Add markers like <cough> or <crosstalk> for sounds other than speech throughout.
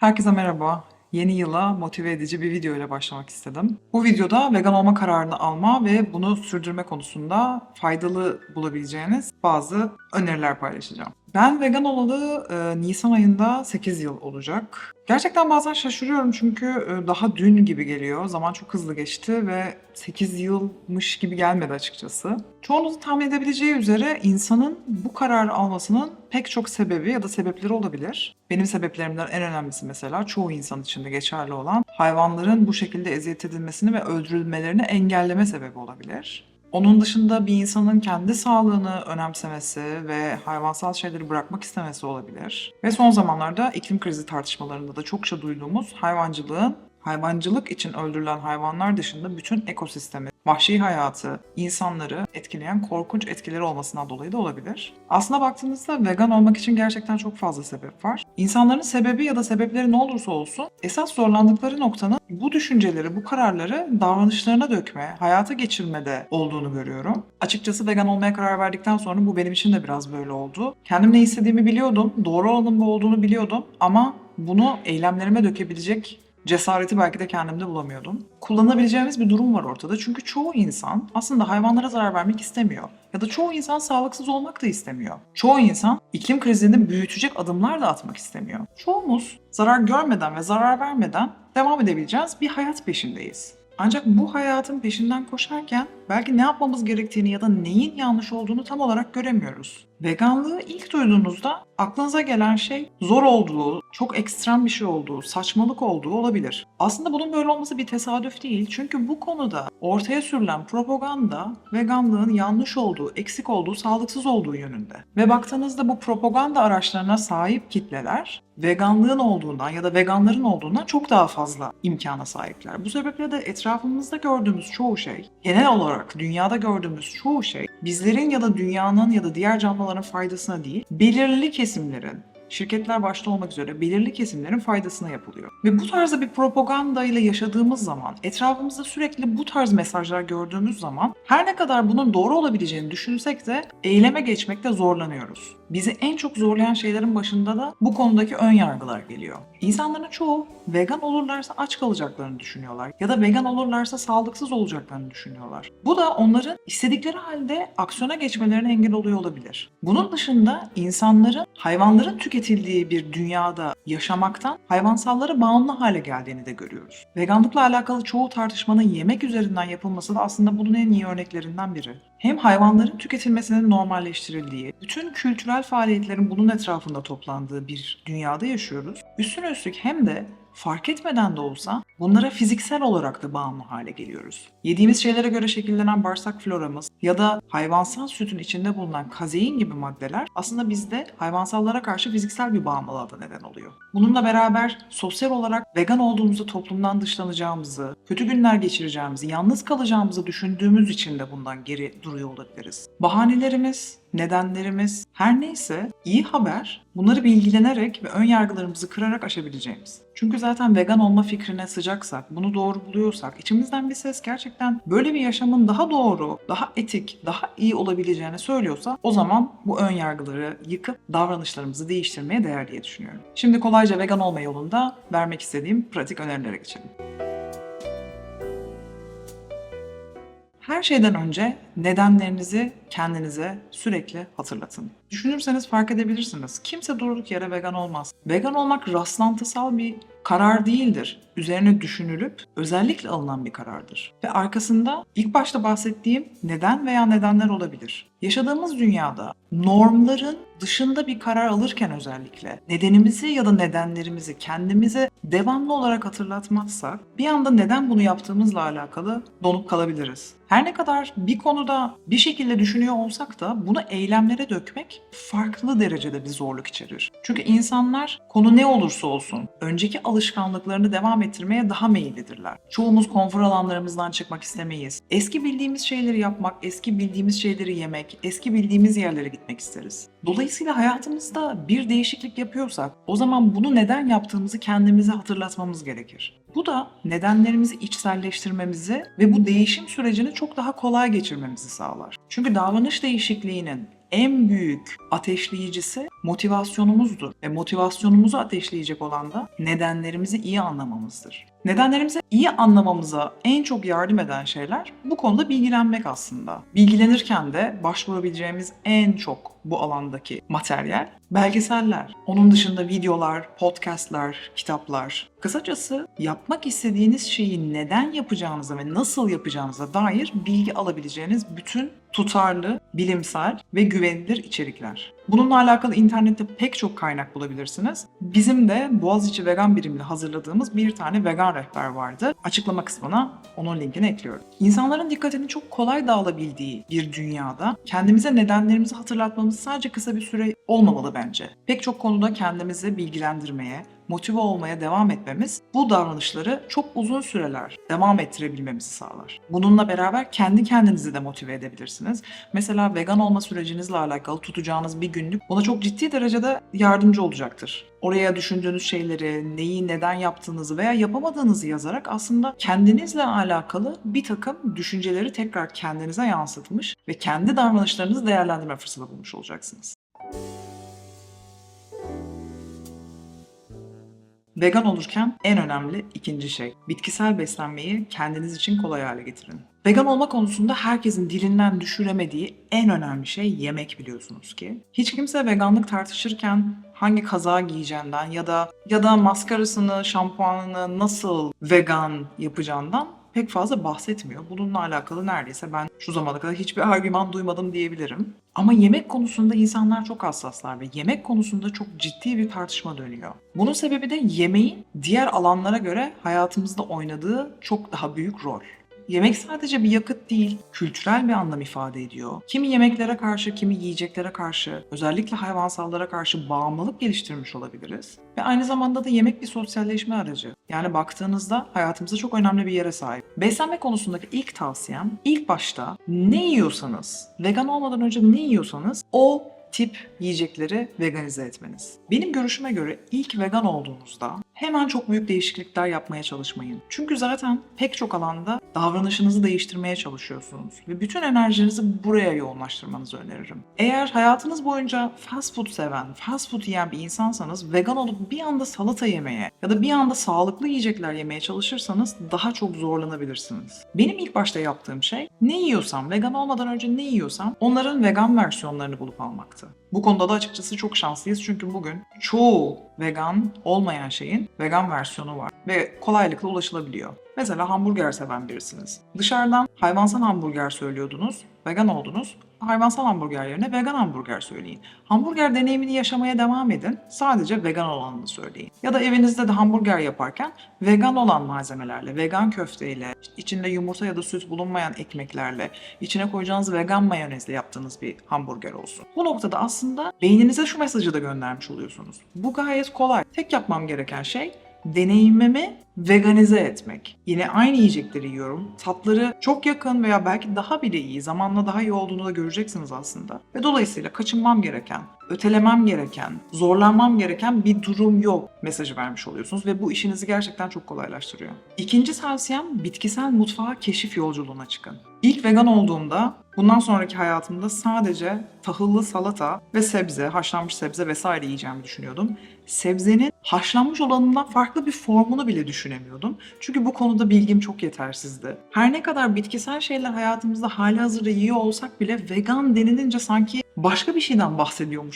Herkese merhaba. Yeni yıla motive edici bir video ile başlamak istedim. Bu videoda vegan olma kararını alma ve bunu sürdürme konusunda faydalı bulabileceğiniz bazı öneriler paylaşacağım. Ben vegan olalı e, Nisan ayında 8 yıl olacak. Gerçekten bazen şaşırıyorum çünkü e, daha dün gibi geliyor. Zaman çok hızlı geçti ve 8 yılmış gibi gelmedi açıkçası. Çoğunuzun tahmin edebileceği üzere insanın bu kararı almasının pek çok sebebi ya da sebepleri olabilir. Benim sebeplerimden en önemlisi mesela çoğu insan için de geçerli olan hayvanların bu şekilde eziyet edilmesini ve öldürülmelerini engelleme sebebi olabilir. Onun dışında bir insanın kendi sağlığını önemsemesi ve hayvansal şeyleri bırakmak istemesi olabilir. Ve son zamanlarda iklim krizi tartışmalarında da çokça duyduğumuz hayvancılığın hayvancılık için öldürülen hayvanlar dışında bütün ekosistemi, vahşi hayatı, insanları etkileyen korkunç etkileri olmasından dolayı da olabilir. Aslına baktığımızda vegan olmak için gerçekten çok fazla sebep var. İnsanların sebebi ya da sebepleri ne olursa olsun esas zorlandıkları noktanın bu düşünceleri, bu kararları davranışlarına dökme, hayata geçirmede olduğunu görüyorum. Açıkçası vegan olmaya karar verdikten sonra bu benim için de biraz böyle oldu. Kendim ne istediğimi biliyordum, doğru olanın bu olduğunu biliyordum ama bunu eylemlerime dökebilecek cesareti belki de kendimde bulamıyordum. Kullanabileceğimiz bir durum var ortada. Çünkü çoğu insan aslında hayvanlara zarar vermek istemiyor. Ya da çoğu insan sağlıksız olmak da istemiyor. Çoğu insan iklim krizini büyütecek adımlar da atmak istemiyor. Çoğumuz zarar görmeden ve zarar vermeden devam edebileceğiz bir hayat peşindeyiz. Ancak bu hayatın peşinden koşarken belki ne yapmamız gerektiğini ya da neyin yanlış olduğunu tam olarak göremiyoruz. Veganlığı ilk duyduğunuzda aklınıza gelen şey zor olduğu, çok ekstrem bir şey olduğu, saçmalık olduğu olabilir. Aslında bunun böyle olması bir tesadüf değil. Çünkü bu konuda ortaya sürülen propaganda veganlığın yanlış olduğu, eksik olduğu, sağlıksız olduğu yönünde. Ve baktığınızda bu propaganda araçlarına sahip kitleler veganlığın olduğundan ya da veganların olduğundan çok daha fazla imkana sahipler. Bu sebeple de etrafımızda gördüğümüz çoğu şey, genel olarak dünyada gördüğümüz çoğu şey bizlerin ya da dünyanın ya da diğer canlıların faydasına değil, belirli kesimlerin, şirketler başta olmak üzere belirli kesimlerin faydasına yapılıyor. Ve bu tarzda bir propaganda ile yaşadığımız zaman, etrafımızda sürekli bu tarz mesajlar gördüğümüz zaman her ne kadar bunun doğru olabileceğini düşünsek de eyleme geçmekte zorlanıyoruz. Bizi en çok zorlayan şeylerin başında da bu konudaki ön yargılar geliyor. İnsanların çoğu vegan olurlarsa aç kalacaklarını düşünüyorlar ya da vegan olurlarsa sağlıksız olacaklarını düşünüyorlar. Bu da onların istedikleri halde aksiyona geçmelerine engel oluyor olabilir. Bunun dışında insanların hayvanların tüketildiği bir dünyada yaşamaktan hayvansallara bağımlı hale geldiğini de görüyoruz. Veganlıkla alakalı çoğu tartışmanın yemek üzerinden yapılması da aslında bunun en iyi örneklerinden biri. Hem hayvanların tüketilmesinin normalleştirildiği, bütün kültürel faaliyetlerin bunun etrafında toplandığı bir dünyada yaşıyoruz. Üstüne üstlük hem de fark etmeden de olsa bunlara fiziksel olarak da bağımlı hale geliyoruz. Yediğimiz şeylere göre şekillenen bağırsak floramız ya da hayvansal sütün içinde bulunan kazein gibi maddeler aslında bizde hayvansallara karşı fiziksel bir bağımlılığa da neden oluyor. Bununla beraber sosyal olarak vegan olduğumuzda toplumdan dışlanacağımızı, kötü günler geçireceğimizi, yalnız kalacağımızı düşündüğümüz için de bundan geri duruyor olabiliriz. Bahanelerimiz, nedenlerimiz her neyse iyi haber bunları bilgilenerek ve ön yargılarımızı kırarak aşabileceğimiz. Çünkü zaten vegan olma fikrine sıcaksak, bunu doğru buluyorsak, içimizden bir ses gerçekten böyle bir yaşamın daha doğru, daha etik, daha iyi olabileceğini söylüyorsa o zaman bu ön yargıları yıkıp davranışlarımızı değiştirmeye değer diye düşünüyorum. Şimdi kolayca vegan olma yolunda vermek istediğim pratik önerilere geçelim. Her şeyden önce nedenlerinizi kendinize sürekli hatırlatın. Düşünürseniz fark edebilirsiniz. Kimse durduk yere vegan olmaz. Vegan olmak rastlantısal bir karar değildir. Üzerine düşünülüp özellikle alınan bir karardır. Ve arkasında ilk başta bahsettiğim neden veya nedenler olabilir. Yaşadığımız dünyada normların dışında bir karar alırken özellikle nedenimizi ya da nedenlerimizi kendimize devamlı olarak hatırlatmazsak bir anda neden bunu yaptığımızla alakalı donup kalabiliriz. Her ne kadar bir konuda bir şekilde düşünüyor olsak da bunu eylemlere dökmek farklı derecede bir zorluk içerir. Çünkü insanlar konu ne olursa olsun önceki alışkanlıklarını devam ettirmeye daha meyillidirler. Çoğumuz konfor alanlarımızdan çıkmak istemeyiz. Eski bildiğimiz şeyleri yapmak, eski bildiğimiz şeyleri yemek, eski bildiğimiz yerlere gitmek isteriz. Dolayısıyla hayatımızda bir değişiklik yapıyorsak o zaman bunu neden yaptığımızı kendimize hatırlatmamız gerekir. Bu da nedenlerimizi içselleştirmemizi ve bu değişim sürecini çok daha kolay geçirmemizi sağlar. Çünkü davranış değişikliğinin en büyük ateşleyicisi motivasyonumuzdur. Ve motivasyonumuzu ateşleyecek olan da nedenlerimizi iyi anlamamızdır. Nedenlerimizi iyi anlamamıza en çok yardım eden şeyler bu konuda bilgilenmek aslında. Bilgilenirken de başvurabileceğimiz en çok bu alandaki materyal belgeseller. Onun dışında videolar, podcastlar, kitaplar. Kısacası yapmak istediğiniz şeyi neden yapacağınıza ve nasıl yapacağınıza dair bilgi alabileceğiniz bütün tutarlı, bilimsel ve güvenilir içerikler. Bununla alakalı internette pek çok kaynak bulabilirsiniz. Bizim de Boğaziçi Vegan birimli hazırladığımız bir tane vegan rehber vardı. Açıklama kısmına onun linkini ekliyorum. İnsanların dikkatini çok kolay dağılabildiği bir dünyada kendimize nedenlerimizi hatırlatmamız sadece kısa bir süre olmamalı bence. Pek çok konuda kendimizi bilgilendirmeye, motive olmaya devam etmemiz bu davranışları çok uzun süreler devam ettirebilmemizi sağlar. Bununla beraber kendi kendinizi de motive edebilirsiniz. Mesela vegan olma sürecinizle alakalı tutacağınız bir günlük buna çok ciddi derecede yardımcı olacaktır. Oraya düşündüğünüz şeyleri, neyi neden yaptığınızı veya yapamadığınızı yazarak aslında kendinizle alakalı bir takım düşünceleri tekrar kendinize yansıtmış ve kendi davranışlarınızı değerlendirme fırsatı bulmuş olacaksınız. Vegan olurken en önemli ikinci şey, bitkisel beslenmeyi kendiniz için kolay hale getirin. Vegan olma konusunda herkesin dilinden düşüremediği en önemli şey yemek biliyorsunuz ki. Hiç kimse veganlık tartışırken hangi kazağı giyeceğinden ya da ya da maskarasını, şampuanını nasıl vegan yapacağından pek fazla bahsetmiyor. Bununla alakalı neredeyse ben şu zamana kadar hiçbir argüman duymadım diyebilirim. Ama yemek konusunda insanlar çok hassaslar ve yemek konusunda çok ciddi bir tartışma dönüyor. Bunun sebebi de yemeğin diğer alanlara göre hayatımızda oynadığı çok daha büyük rol. Yemek sadece bir yakıt değil, kültürel bir anlam ifade ediyor. Kimi yemeklere karşı, kimi yiyeceklere karşı, özellikle hayvansallara karşı bağımlılık geliştirmiş olabiliriz. Ve aynı zamanda da yemek bir sosyalleşme aracı. Yani baktığınızda hayatımızda çok önemli bir yere sahip. Beslenme konusundaki ilk tavsiyem, ilk başta ne yiyorsanız, vegan olmadan önce ne yiyorsanız o tip yiyecekleri veganize etmeniz. Benim görüşüme göre ilk vegan olduğunuzda hemen çok büyük değişiklikler yapmaya çalışmayın. Çünkü zaten pek çok alanda davranışınızı değiştirmeye çalışıyorsunuz ve bütün enerjinizi buraya yoğunlaştırmanızı öneririm. Eğer hayatınız boyunca fast food seven, fast food yiyen bir insansanız vegan olup bir anda salata yemeye ya da bir anda sağlıklı yiyecekler yemeye çalışırsanız daha çok zorlanabilirsiniz. Benim ilk başta yaptığım şey ne yiyorsam, vegan olmadan önce ne yiyorsam onların vegan versiyonlarını bulup almaktı. Bu konuda da açıkçası çok şanslıyız çünkü bugün çoğu vegan olmayan şeyin vegan versiyonu var ve kolaylıkla ulaşılabiliyor. Mesela hamburger seven birisiniz. Dışarıdan hayvansal hamburger söylüyordunuz, vegan oldunuz. Hayvansal hamburger yerine vegan hamburger söyleyin. Hamburger deneyimini yaşamaya devam edin. Sadece vegan olanını söyleyin. Ya da evinizde de hamburger yaparken vegan olan malzemelerle, vegan köfteyle, içinde yumurta ya da süt bulunmayan ekmeklerle, içine koyacağınız vegan mayonezle yaptığınız bir hamburger olsun. Bu noktada aslında beyninize şu mesajı da göndermiş oluyorsunuz. Bu gayet kolay. Tek yapmam gereken şey deneyimimi veganize etmek. Yine aynı yiyecekleri yiyorum. Tatları çok yakın veya belki daha bile iyi, zamanla daha iyi olduğunu da göreceksiniz aslında. Ve dolayısıyla kaçınmam gereken, ötelemem gereken, zorlanmam gereken bir durum yok mesajı vermiş oluyorsunuz ve bu işinizi gerçekten çok kolaylaştırıyor. İkinci tavsiyem bitkisel mutfağa keşif yolculuğuna çıkın. İlk vegan olduğumda bundan sonraki hayatımda sadece tahıllı salata ve sebze, haşlanmış sebze vesaire yiyeceğimi düşünüyordum. Sebzenin haşlanmış olanından farklı bir formunu bile düşünemiyordum. Çünkü bu konuda bilgim çok yetersizdi. Her ne kadar bitkisel şeyler hayatımızda hali hazırda yiyor olsak bile vegan denilince sanki başka bir şeyden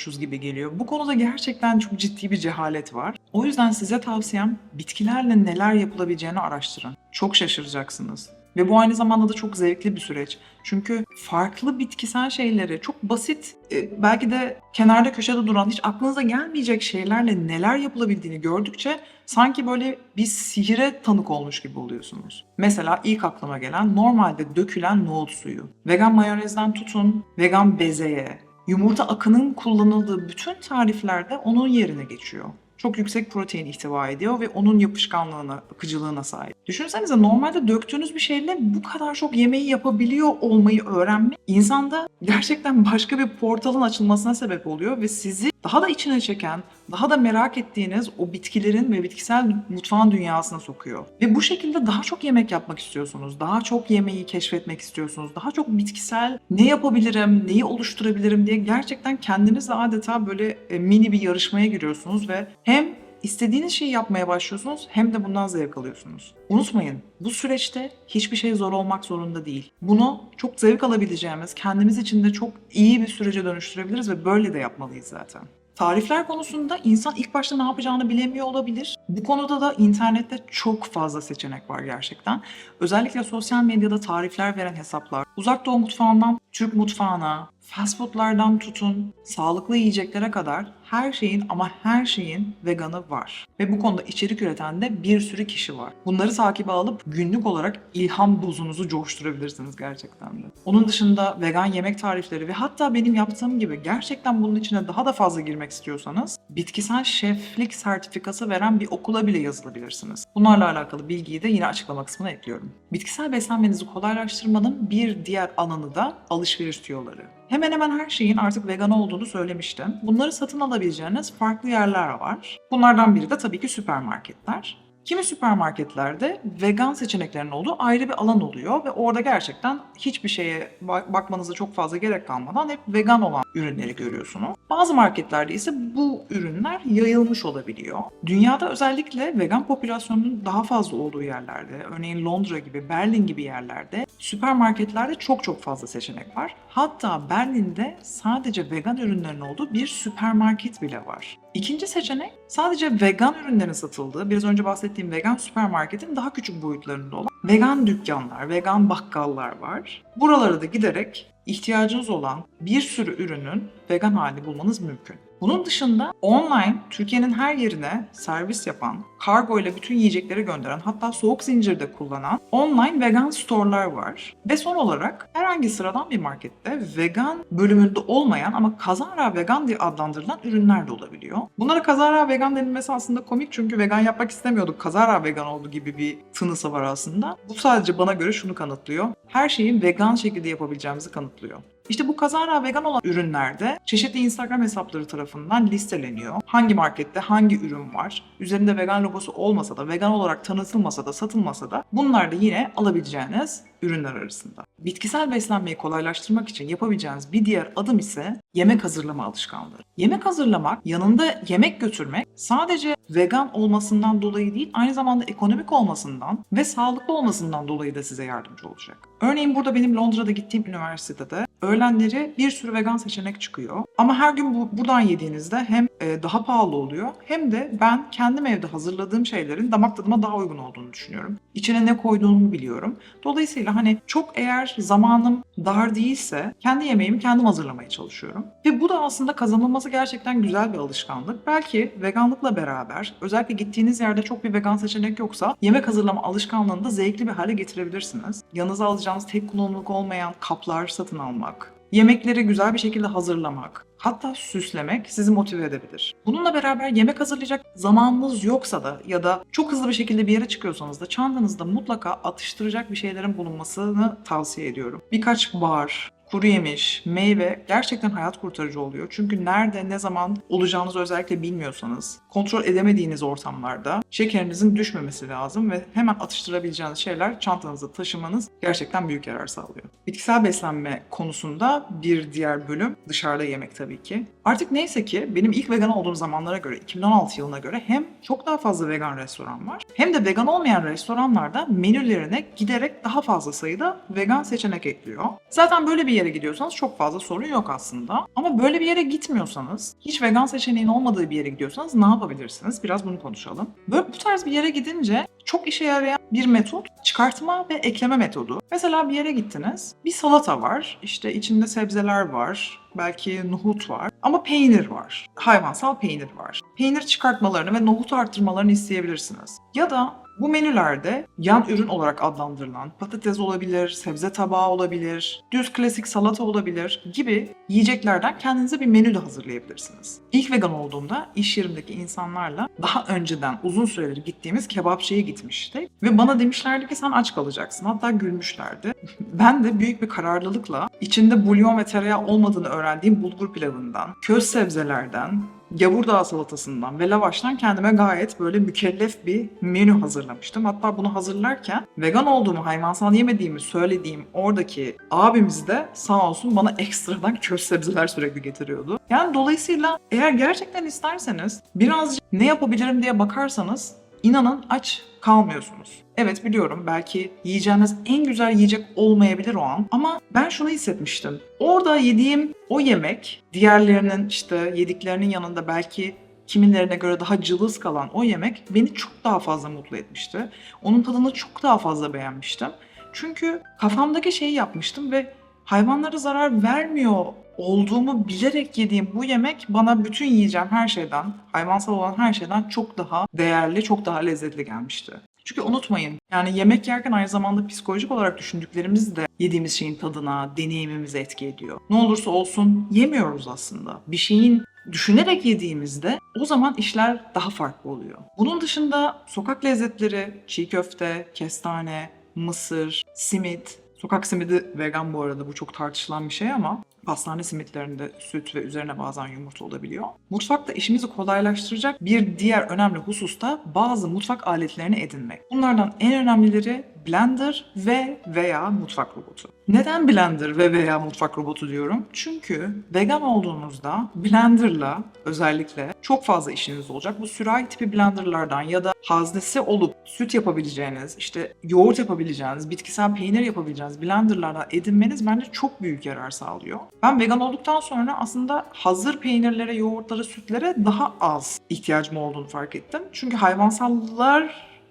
bahsediyormuşuz gibi geliyor. Bu konuda gerçekten çok ciddi bir cehalet var. O yüzden size tavsiyem bitkilerle neler yapılabileceğini araştırın. Çok şaşıracaksınız. Ve bu aynı zamanda da çok zevkli bir süreç. Çünkü farklı bitkisel şeyleri çok basit, e, belki de kenarda köşede duran hiç aklınıza gelmeyecek şeylerle neler yapılabildiğini gördükçe sanki böyle bir sihire tanık olmuş gibi oluyorsunuz. Mesela ilk aklıma gelen normalde dökülen nohut suyu. Vegan mayonezden tutun, vegan bezeye, yumurta akının kullanıldığı bütün tariflerde onun yerine geçiyor. Çok yüksek protein ihtiva ediyor ve onun yapışkanlığına, akıcılığına sahip. Düşünsenize normalde döktüğünüz bir şeyle bu kadar çok yemeği yapabiliyor olmayı öğrenmek insanda gerçekten başka bir portalın açılmasına sebep oluyor ve sizi daha da içine çeken, daha da merak ettiğiniz o bitkilerin ve bitkisel mutfağın dünyasına sokuyor. Ve bu şekilde daha çok yemek yapmak istiyorsunuz, daha çok yemeği keşfetmek istiyorsunuz, daha çok bitkisel ne yapabilirim, neyi oluşturabilirim diye gerçekten kendinizle adeta böyle e, mini bir yarışmaya giriyorsunuz ve hem istediğiniz şeyi yapmaya başlıyorsunuz hem de bundan zevk alıyorsunuz. Unutmayın bu süreçte hiçbir şey zor olmak zorunda değil. Bunu çok zevk alabileceğimiz, kendimiz için de çok iyi bir sürece dönüştürebiliriz ve böyle de yapmalıyız zaten. Tarifler konusunda insan ilk başta ne yapacağını bilemiyor olabilir. Bu konuda da internette çok fazla seçenek var gerçekten. Özellikle sosyal medyada tarifler veren hesaplar, uzak doğu mutfağından Türk mutfağına, fast foodlardan tutun, sağlıklı yiyeceklere kadar her şeyin ama her şeyin veganı var. Ve bu konuda içerik üreten de bir sürü kişi var. Bunları takibe alıp günlük olarak ilham dozunuzu coşturabilirsiniz gerçekten de. Onun dışında vegan yemek tarifleri ve hatta benim yaptığım gibi gerçekten bunun içine daha da fazla girmek istiyorsanız bitkisel şeflik sertifikası veren bir okula bile yazılabilirsiniz. Bunlarla alakalı bilgiyi de yine açıklama kısmına ekliyorum. Bitkisel beslenmenizi kolaylaştırmanın bir diğer alanı da alışveriş tüyoları. Hemen hemen her şeyin artık vegan olduğunu söylemiştim. Bunları satın alabileceğiniz farklı yerler var. Bunlardan biri de tabii ki süpermarketler. Kimi süpermarketlerde vegan seçeneklerinin olduğu ayrı bir alan oluyor ve orada gerçekten hiçbir şeye bak- bakmanıza çok fazla gerek kalmadan hep vegan olan ürünleri görüyorsunuz. Bazı marketlerde ise bu ürünler yayılmış olabiliyor. Dünyada özellikle vegan popülasyonunun daha fazla olduğu yerlerde, örneğin Londra gibi, Berlin gibi yerlerde süpermarketlerde çok çok fazla seçenek var. Hatta Berlin'de sadece vegan ürünlerin olduğu bir süpermarket bile var. İkinci seçenek sadece vegan ürünlerin satıldığı, biraz önce bahsettiğim vegan süpermarketin daha küçük boyutlarında olan vegan dükkanlar, vegan bakkallar var. Buralara da giderek ihtiyacınız olan bir sürü ürünün vegan hali bulmanız mümkün. Bunun dışında online Türkiye'nin her yerine servis yapan, kargo ile bütün yiyecekleri gönderen hatta soğuk zincirde kullanan online vegan store'lar var. Ve son olarak herhangi sıradan bir markette vegan bölümünde olmayan ama kazara vegan diye adlandırılan ürünler de olabiliyor. Bunlara kazara vegan denilmesi aslında komik çünkü vegan yapmak istemiyorduk. Kazara vegan oldu gibi bir tınısı var aslında. Bu sadece bana göre şunu kanıtlıyor. Her şeyi vegan şekilde yapabileceğimizi kanıtlıyor. İşte bu kazara vegan olan ürünlerde çeşitli Instagram hesapları tarafından listeleniyor. Hangi markette hangi ürün var? Üzerinde vegan logosu olmasa da, vegan olarak tanıtılmasa da, satılmasa da bunlar da yine alabileceğiniz ürünler arasında. Bitkisel beslenmeyi kolaylaştırmak için yapabileceğiniz bir diğer adım ise yemek hazırlama alışkanlığı. Yemek hazırlamak, yanında yemek götürmek sadece vegan olmasından dolayı değil, aynı zamanda ekonomik olmasından ve sağlıklı olmasından dolayı da size yardımcı olacak. Örneğin burada benim Londra'da gittiğim üniversitede öğlenleri bir sürü vegan seçenek çıkıyor. Ama her gün bu, buradan yediğinizde hem e, daha pahalı oluyor hem de ben kendim evde hazırladığım şeylerin damak tadıma daha uygun olduğunu düşünüyorum. İçine ne koyduğumu biliyorum. Dolayısıyla hani çok eğer zamanım dar değilse kendi yemeğimi kendim hazırlamaya çalışıyorum. Ve bu da aslında kazanılması gerçekten güzel bir alışkanlık. Belki veganlıkla beraber özellikle gittiğiniz yerde çok bir vegan seçenek yoksa yemek hazırlama alışkanlığını da zevkli bir hale getirebilirsiniz. Yanınıza alacağınız tek kullanımlık olmayan kaplar satın almak, yemekleri güzel bir şekilde hazırlamak, hatta süslemek sizi motive edebilir. Bununla beraber yemek hazırlayacak zamanınız yoksa da ya da çok hızlı bir şekilde bir yere çıkıyorsanız da çantanızda mutlaka atıştıracak bir şeylerin bulunmasını tavsiye ediyorum. Birkaç bar, kuru yemiş, meyve gerçekten hayat kurtarıcı oluyor. Çünkü nerede, ne zaman olacağınızı özellikle bilmiyorsanız, kontrol edemediğiniz ortamlarda şekerinizin düşmemesi lazım ve hemen atıştırabileceğiniz şeyler çantanızda taşımanız gerçekten büyük yarar sağlıyor. Bitkisel beslenme konusunda bir diğer bölüm dışarıda yemek tabii ki. Artık neyse ki benim ilk vegan olduğum zamanlara göre, 2016 yılına göre hem çok daha fazla vegan restoran var hem de vegan olmayan restoranlarda menülerine giderek daha fazla sayıda vegan seçenek ekliyor. Zaten böyle bir yere gidiyorsanız çok fazla sorun yok aslında. Ama böyle bir yere gitmiyorsanız, hiç vegan seçeneğin olmadığı bir yere gidiyorsanız ne yapabilirsiniz? Biraz bunu konuşalım. Böyle bu tarz bir yere gidince çok işe yarayan bir metot çıkartma ve ekleme metodu. Mesela bir yere gittiniz. Bir salata var. işte içinde sebzeler var. Belki nohut var. Ama peynir var. Hayvansal peynir var. Peynir çıkartmalarını ve nohut arttırmalarını isteyebilirsiniz. Ya da Bu menülerde yan ürün olarak adlandırılan patates olabilir, sebze tabağı olabilir, düz klasik salata olabilir gibi yiyeceklerden kendinize bir menü de hazırlayabilirsiniz. İlk vegan olduğumda iş yerimdeki insanlarla daha önceden uzun süredir gittiğimiz kebapçıya gitmiştik. Ve bana demişlerdi ki sen aç kalacaksın. Hatta gülmüşlerdi. <laughs> ben de büyük bir kararlılıkla içinde bulyon ve tereyağı olmadığını öğrendiğim bulgur pilavından, köz sebzelerden, Gavurdağ salatasından ve lavaştan kendime gayet böyle mükellef bir menü hazırlamıştım. Hatta bunu hazırlarken vegan olduğumu, hayvansal yemediğimi söylediğim oradaki abimiz de sağ olsun bana <laughs> ekstradan köz sebzeler sürekli getiriyordu. Yani dolayısıyla eğer gerçekten isterseniz birazcık ne yapabilirim diye bakarsanız inanın aç kalmıyorsunuz. Evet biliyorum belki yiyeceğiniz en güzel yiyecek olmayabilir o an ama ben şunu hissetmiştim. Orada yediğim o yemek diğerlerinin işte yediklerinin yanında belki kimilerine göre daha cılız kalan o yemek beni çok daha fazla mutlu etmişti. Onun tadını çok daha fazla beğenmiştim. Çünkü kafamdaki şeyi yapmıştım ve hayvanlara zarar vermiyor olduğumu bilerek yediğim bu yemek bana bütün yiyeceğim her şeyden, hayvansal olan her şeyden çok daha değerli, çok daha lezzetli gelmişti. Çünkü unutmayın yani yemek yerken aynı zamanda psikolojik olarak düşündüklerimiz de yediğimiz şeyin tadına, deneyimimize etki ediyor. Ne olursa olsun yemiyoruz aslında. Bir şeyin düşünerek yediğimizde o zaman işler daha farklı oluyor. Bunun dışında sokak lezzetleri, çiğ köfte, kestane, mısır, simit, Sokak simidi vegan bu arada bu çok tartışılan bir şey ama pastane simitlerinde süt ve üzerine bazen yumurta olabiliyor. Mutfakta işimizi kolaylaştıracak bir diğer önemli husus da bazı mutfak aletlerini edinmek. Bunlardan en önemlileri blender ve veya mutfak robotu. Neden blender ve veya mutfak robotu diyorum? Çünkü vegan olduğunuzda blenderla özellikle çok fazla işiniz olacak. Bu sürahi tipi blenderlardan ya da haznesi olup süt yapabileceğiniz, işte yoğurt yapabileceğiniz, bitkisel peynir yapabileceğiniz blenderlarla edinmeniz bence çok büyük yarar sağlıyor. Ben vegan olduktan sonra aslında hazır peynirlere, yoğurtlara, sütlere daha az ihtiyacım olduğunu fark ettim. Çünkü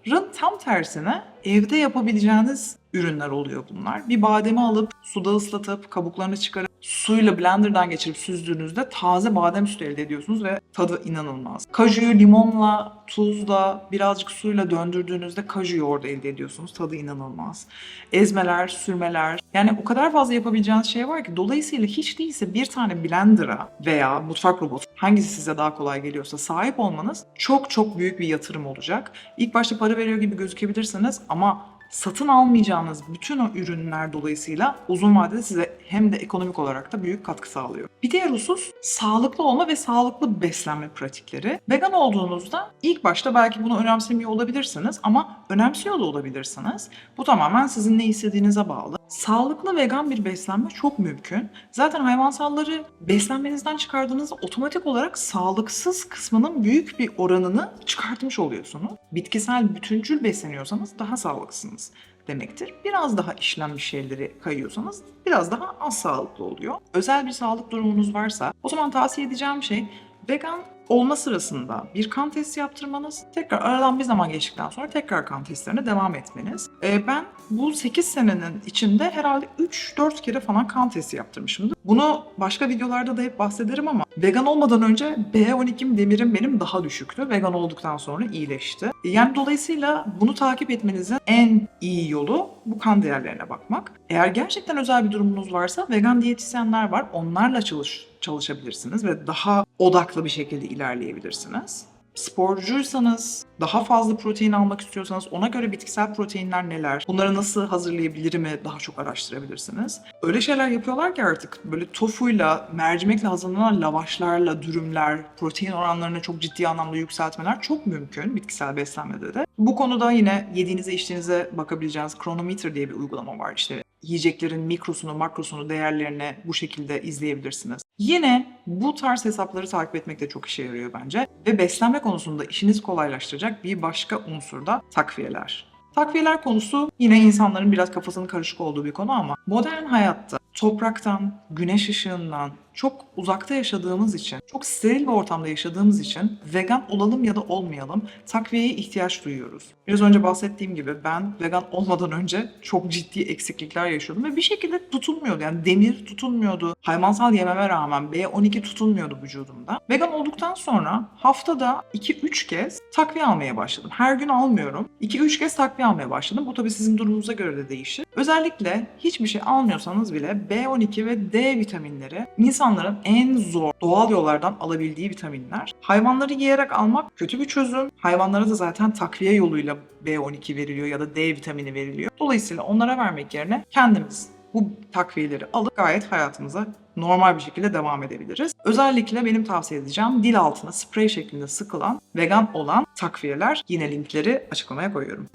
hayvansalların tam tersine evde yapabileceğiniz ürünler oluyor bunlar. Bir bademi alıp suda ıslatıp kabuklarını çıkarıp suyla blenderdan geçirip süzdüğünüzde taze badem sütü elde ediyorsunuz ve tadı inanılmaz. Kajuyu limonla, tuzla, birazcık suyla döndürdüğünüzde kaju yoğurdu elde ediyorsunuz. Tadı inanılmaz. Ezmeler, sürmeler. Yani o kadar fazla yapabileceğiniz şey var ki dolayısıyla hiç değilse bir tane blender'a veya mutfak robotu hangisi size daha kolay geliyorsa sahip olmanız çok çok büyük bir yatırım olacak. İlk başta para veriyor gibi gözükebilirsiniz ama satın almayacağınız bütün o ürünler dolayısıyla uzun vadede size hem de ekonomik olarak da büyük katkı sağlıyor. Bir diğer husus sağlıklı olma ve sağlıklı beslenme pratikleri. Vegan olduğunuzda ilk başta belki bunu önemsemiyor olabilirsiniz ama önemsiyor da olabilirsiniz. Bu tamamen sizin ne istediğinize bağlı. Sağlıklı vegan bir beslenme çok mümkün. Zaten hayvansalları beslenmenizden çıkardığınızda otomatik olarak sağlıksız kısmının büyük bir oranını çıkartmış oluyorsunuz. Bitkisel bütüncül besleniyorsanız daha sağlıklısınız demektir. Biraz daha işlenmiş şeyleri kayıyorsanız biraz daha az sağlıklı oluyor. Özel bir sağlık durumunuz varsa o zaman tavsiye edeceğim şey vegan olma sırasında bir kan testi yaptırmanız, tekrar aradan bir zaman geçtikten sonra tekrar kan testlerine devam etmeniz. Ee, ben bu 8 senenin içinde herhalde 3-4 kere falan kan testi yaptırmışımdır. Bunu başka videolarda da hep bahsederim ama vegan olmadan önce B12'm demirim benim daha düşüktü. Vegan olduktan sonra iyileşti. Yani dolayısıyla bunu takip etmenizin en iyi yolu bu kan değerlerine bakmak. Eğer gerçekten özel bir durumunuz varsa vegan diyetisyenler var. Onlarla çalış çalışabilirsiniz ve daha odaklı bir şekilde ilerleyebilirsiniz. Sporcuysanız, daha fazla protein almak istiyorsanız ona göre bitkisel proteinler neler, bunları nasıl hazırlayabilirimi daha çok araştırabilirsiniz. Öyle şeyler yapıyorlar ki artık böyle tofuyla, mercimekle hazırlanan lavaşlarla, dürümler, protein oranlarını çok ciddi anlamda yükseltmeler çok mümkün bitkisel beslenmede de. Bu konuda yine yediğinize içtiğinize bakabileceğiniz Chronometer diye bir uygulama var. İşte yiyeceklerin mikrosunu, makrosunu, değerlerini bu şekilde izleyebilirsiniz. Yine bu tarz hesapları takip etmek de çok işe yarıyor bence. Ve beslenme konusunda işinizi kolaylaştıracak bir başka unsur da takviyeler. Takviyeler konusu yine insanların biraz kafasının karışık olduğu bir konu ama modern hayatta topraktan, güneş ışığından, çok uzakta yaşadığımız için, çok steril bir ortamda yaşadığımız için vegan olalım ya da olmayalım takviyeye ihtiyaç duyuyoruz. Biraz önce bahsettiğim gibi ben vegan olmadan önce çok ciddi eksiklikler yaşıyordum ve bir şekilde tutulmuyordu. Yani demir tutulmuyordu. Hayvansal yememe rağmen B12 tutulmuyordu vücudumda. Vegan olduktan sonra haftada 2-3 kez takviye almaya başladım. Her gün almıyorum. 2-3 kez takviye almaya başladım. Bu tabii sizin durumunuza göre de değişir. Özellikle hiçbir şey almıyorsanız bile B12 ve D vitaminleri insanların en zor doğal yollardan alabildiği vitaminler. Hayvanları yiyerek almak kötü bir çözüm. Hayvanlara da zaten takviye yoluyla B12 veriliyor ya da D vitamini veriliyor. Dolayısıyla onlara vermek yerine kendimiz bu takviyeleri alıp gayet hayatımıza normal bir şekilde devam edebiliriz. Özellikle benim tavsiye edeceğim dil altına sprey şeklinde sıkılan vegan olan takviyeler. Yine linkleri açıklamaya koyuyorum.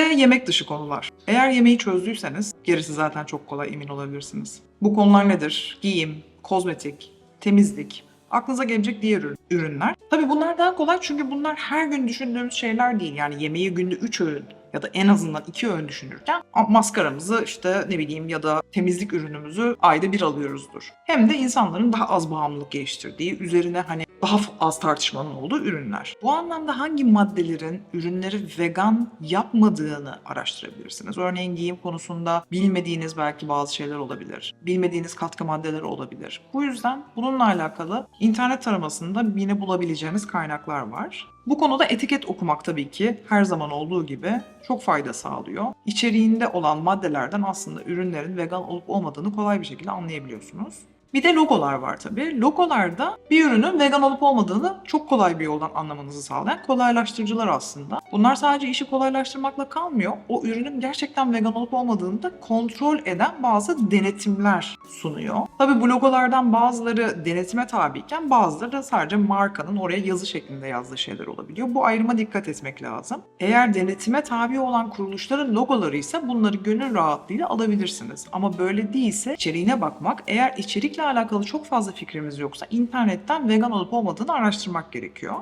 Ve yemek dışı konular. Eğer yemeği çözdüyseniz gerisi zaten çok kolay emin olabilirsiniz. Bu konular nedir? Giyim, kozmetik, temizlik, aklınıza gelecek diğer ürün- ürünler. Tabii bunlar daha kolay çünkü bunlar her gün düşündüğümüz şeyler değil. Yani yemeği günde 3 öğün ya da en azından 2 öğün düşünürken maskaramızı işte ne bileyim ya da temizlik ürünümüzü ayda bir alıyoruzdur. Hem de insanların daha az bağımlılık geliştirdiği, üzerine hani daha az tartışmanın olduğu ürünler. Bu anlamda hangi maddelerin ürünleri vegan yapmadığını araştırabilirsiniz. Örneğin giyim konusunda bilmediğiniz belki bazı şeyler olabilir. Bilmediğiniz katkı maddeleri olabilir. Bu yüzden bununla alakalı internet taramasında yine bulabileceğiniz kaynaklar var. Bu konuda etiket okumak tabii ki her zaman olduğu gibi çok fayda sağlıyor. İçeriğinde olan maddelerden aslında ürünlerin vegan olup olmadığını kolay bir şekilde anlayabiliyorsunuz. Bir de logolar var tabii. Logolarda bir ürünün vegan olup olmadığını çok kolay bir yoldan anlamanızı sağlayan kolaylaştırıcılar aslında. Bunlar sadece işi kolaylaştırmakla kalmıyor. O ürünün gerçekten vegan olup olmadığını da kontrol eden bazı denetimler sunuyor. Tabii bu logolardan bazıları denetime tabiyken bazıları da sadece markanın oraya yazı şeklinde yazdığı şeyler olabiliyor. Bu ayrıma dikkat etmek lazım. Eğer denetime tabi olan kuruluşların logoları ise bunları gönül rahatlığıyla alabilirsiniz. Ama böyle değilse içeriğine bakmak, eğer içerikle alakalı çok fazla fikrimiz yoksa internetten vegan olup olmadığını araştırmak gerekiyor.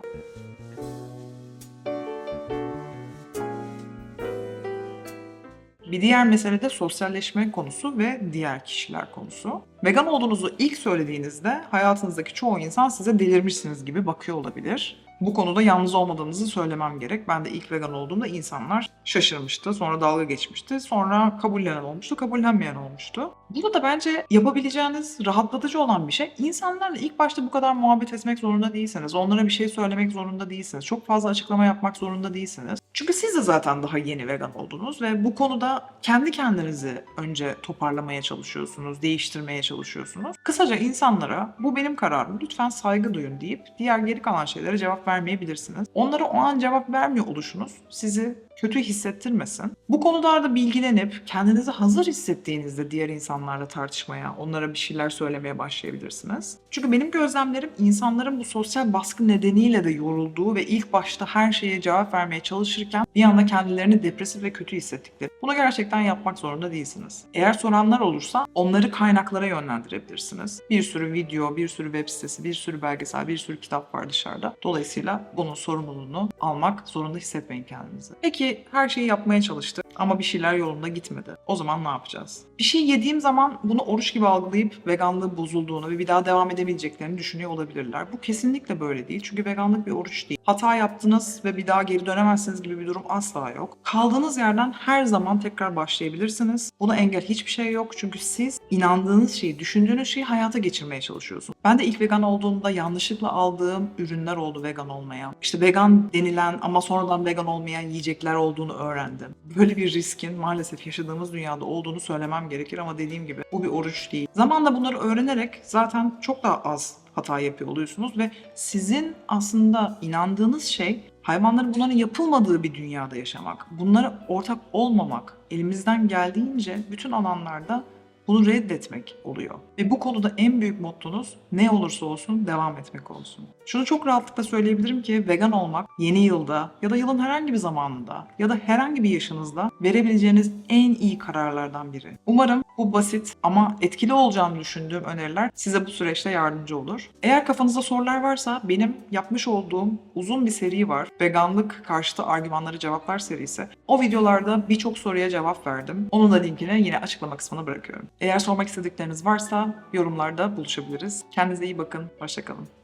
Bir diğer mesele de sosyalleşme konusu ve diğer kişiler konusu. Vegan olduğunuzu ilk söylediğinizde hayatınızdaki çoğu insan size delirmişsiniz gibi bakıyor olabilir. Bu konuda yalnız olmadığınızı söylemem gerek. Ben de ilk vegan olduğumda insanlar şaşırmıştı, sonra dalga geçmişti, sonra kabullenen olmuştu, kabullenmeyen olmuştu. Burada da bence yapabileceğiniz rahatlatıcı olan bir şey. İnsanlarla ilk başta bu kadar muhabbet etmek zorunda değilsiniz. Onlara bir şey söylemek zorunda değilsiniz. Çok fazla açıklama yapmak zorunda değilsiniz. Çünkü siz de zaten daha yeni vegan oldunuz ve bu konuda kendi kendinizi önce toparlamaya çalışıyorsunuz, değiştirmeye çalışıyorsunuz. Kısaca insanlara bu benim kararım lütfen saygı duyun deyip diğer geri kalan şeylere cevap vermeyebilirsiniz. Onlara o an cevap vermiyor oluşunuz sizi kötü hissettirmesin. Bu konularda bilgilenip kendinizi hazır hissettiğinizde diğer insanlarla tartışmaya, onlara bir şeyler söylemeye başlayabilirsiniz. Çünkü benim gözlemlerim insanların bu sosyal baskı nedeniyle de yorulduğu ve ilk başta her şeye cevap vermeye çalışırken bir anda kendilerini depresif ve kötü hissettikleri. Bunu gerçekten yapmak zorunda değilsiniz. Eğer soranlar olursa onları kaynaklara yönlendirebilirsiniz. Bir sürü video, bir sürü web sitesi, bir sürü belgesel, bir sürü kitap var dışarıda. Dolayısıyla bunun sorumluluğunu almak zorunda hissetmeyin kendinizi. Peki her şeyi yapmaya çalıştık ama bir şeyler yolunda gitmedi. O zaman ne yapacağız? Bir şey yediğim zaman bunu oruç gibi algılayıp veganlığı bozulduğunu ve bir daha devam edebileceklerini düşünüyor olabilirler. Bu kesinlikle böyle değil. Çünkü veganlık bir oruç değil. Hata yaptınız ve bir daha geri dönemezsiniz gibi bir durum asla yok. Kaldığınız yerden her zaman tekrar başlayabilirsiniz. Buna engel hiçbir şey yok. Çünkü siz inandığınız şeyi, düşündüğünüz şeyi hayata geçirmeye çalışıyorsunuz. Ben de ilk vegan olduğumda yanlışlıkla aldığım ürünler oldu vegan olmayan. İşte vegan denilen ama sonradan vegan olmayan yiyecekler olduğunu öğrendim. Böyle bir riskin maalesef yaşadığımız dünyada olduğunu söylemem gerekir ama dediğim gibi bu bir oruç değil. Zamanla bunları öğrenerek zaten çok daha az hata yapıyor oluyorsunuz ve sizin aslında inandığınız şey hayvanların bunların yapılmadığı bir dünyada yaşamak. Bunlara ortak olmamak. Elimizden geldiğince bütün alanlarda bunu reddetmek oluyor. Ve bu konuda en büyük mottonuz ne olursa olsun devam etmek olsun. Şunu çok rahatlıkla söyleyebilirim ki vegan olmak yeni yılda ya da yılın herhangi bir zamanında ya da herhangi bir yaşınızda verebileceğiniz en iyi kararlardan biri. Umarım Bu basit ama etkili olacağını düşündüğüm öneriler size bu süreçte yardımcı olur. Eğer kafanızda sorular varsa benim yapmış olduğum uzun bir seri var. Veganlık karşıtı argümanları cevaplar serisi. O videolarda birçok soruya cevap verdim. Onun da linkini yine açıklama kısmına bırakıyorum. Eğer sormak istedikleriniz varsa yorumlarda buluşabiliriz. Kendinize iyi bakın. Hoşçakalın.